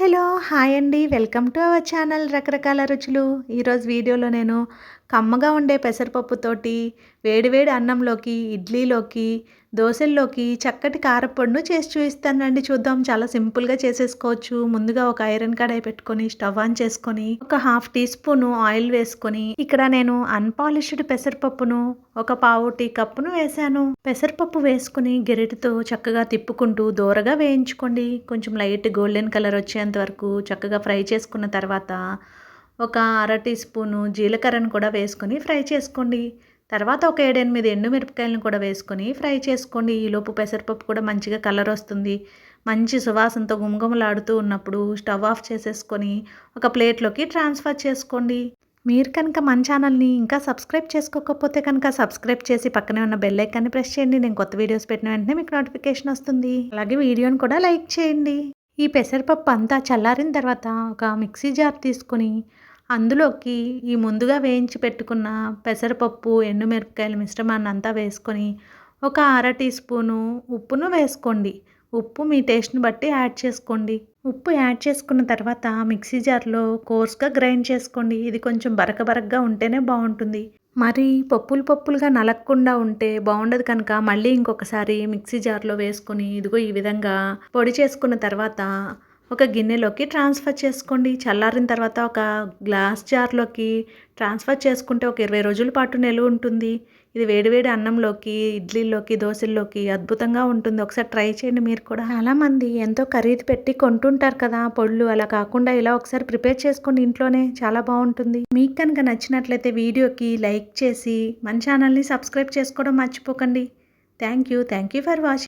Hello hi అండి. Welcome to our channel రకరకాల రుచులు. ఈరోజు వీడియోలో నేను కమ్మగా ఉండే పెసరపప్పుతోటి వేడివేడి అన్నంలోకి ఇడ్లీలోకి దోశల్లోకి చక్కటి కారపొడిను చేసి చూపిస్తానండి చూద్దాం. చాలా సింపుల్గా చేసేసుకోవచ్చు. ముందుగా ఒక ఐరన్ కడాయి పెట్టుకొని స్టవ్ ఆన్ చేసుకొని ఒక హాఫ్ టీ స్పూన్ ఆయిల్ వేసుకొని ఇక్కడ నేను అన్పాలిష్డ్ పెసరపప్పును ఒక పావు టీ కప్పును వేసాను. పెసరపప్పు వేసుకుని గెరిటితో చక్కగా తిప్పుకుంటూ దూరగా వేయించుకోండి. కొంచెం లైట్ గోల్డెన్ కలర్ వచ్చేంత వరకు చక్కగా ఫ్రై చేసుకున్న తర్వాత ఒక అర టీ స్పూను జీలకర్రను కూడా వేసుకొని ఫ్రై చేసుకోండి. తర్వాత ఒక ఏడెనిమిది ఎండుమిరపకాయలను కూడా వేసుకొని ఫ్రై చేసుకోండి. ఈలోపు పెసరపప్పు కూడా మంచిగా కలర్ వస్తుంది. మంచి సువాసనతో గుమగుమలాడుతూ ఉన్నప్పుడు స్టవ్ ఆఫ్ చేసేసుకొని ఒక ప్లేట్లోకి ట్రాన్స్ఫర్ చేసుకోండి. మీరు కనుక మన ఛానల్ని ఇంకా సబ్స్క్రైబ్ చేసుకోకపోతే కనుక సబ్స్క్రైబ్ చేసి పక్కనే ఉన్న బెల్ ఐకాన్ని ప్రెస్ చేయండి. నేను కొత్త వీడియోస్ పెట్టిన వెంటనే మీకు నోటిఫికేషన్ వస్తుంది. అలాగే వీడియోని కూడా లైక్ చేయండి. ఈ పెసరపప్పు అంతా చల్లారిన తర్వాత ఒక మిక్సీ జార్ తీసుకొని అందులోకి ఈ ముందుగా వేయించి పెట్టుకున్న పెసరపప్పు ఎండుమిరపకాయల మిశ్రమాన్ని అంతా వేసుకొని ఒక అర టీ స్పూను ఉప్పును వేసుకోండి. ఉప్పు మీ టేస్ట్ని బట్టి యాడ్ చేసుకోండి. ఉప్పు యాడ్ చేసుకున్న తర్వాత మిక్సీ జార్లో కోర్స్గా గ్రైండ్ చేసుకోండి. ఇది కొంచెం బరక బరకగా ఉంటేనే బాగుంటుంది. మరి పప్పులు పప్పులుగా నలగకుండా ఉంటే బాగుండదు కనుక మళ్ళీ ఇంకొకసారి మిక్సీ జార్లో వేసుకొని ఇదిగో ఈ విధంగా పొడి చేసుకున్న తర్వాత ఒక గిన్నెలోకి ట్రాన్స్ఫర్ చేసుకోండి. చల్లారిన తర్వాత ఒక గ్లాస్ జార్లోకి ట్రాన్స్ఫర్ చేసుకుంటే ఒక ఇరవై రోజుల పాటు నిలువ ఉంటుంది. ఇది వేడివేడి అన్నంలోకి ఇడ్లీలోకి దోశల్లోకి అద్భుతంగా ఉంటుంది. ఒకసారి ట్రై చేయండి మీరు కూడా. చాలామంది ఎంతో ఖరీదు పెట్టి కొంటుంటారు కదా పొళ్ళు. అలా కాకుండా ఇలా ఒకసారి ప్రిపేర్ చేసుకోండి ఇంట్లోనే. చాలా బాగుంటుంది. మీకు కనుక నచ్చినట్లయితే వీడియోకి లైక్ చేసి మన ఛానల్ని సబ్స్క్రైబ్ చేసుకోవడం మర్చిపోకండి. Thank you. Thank you for watching.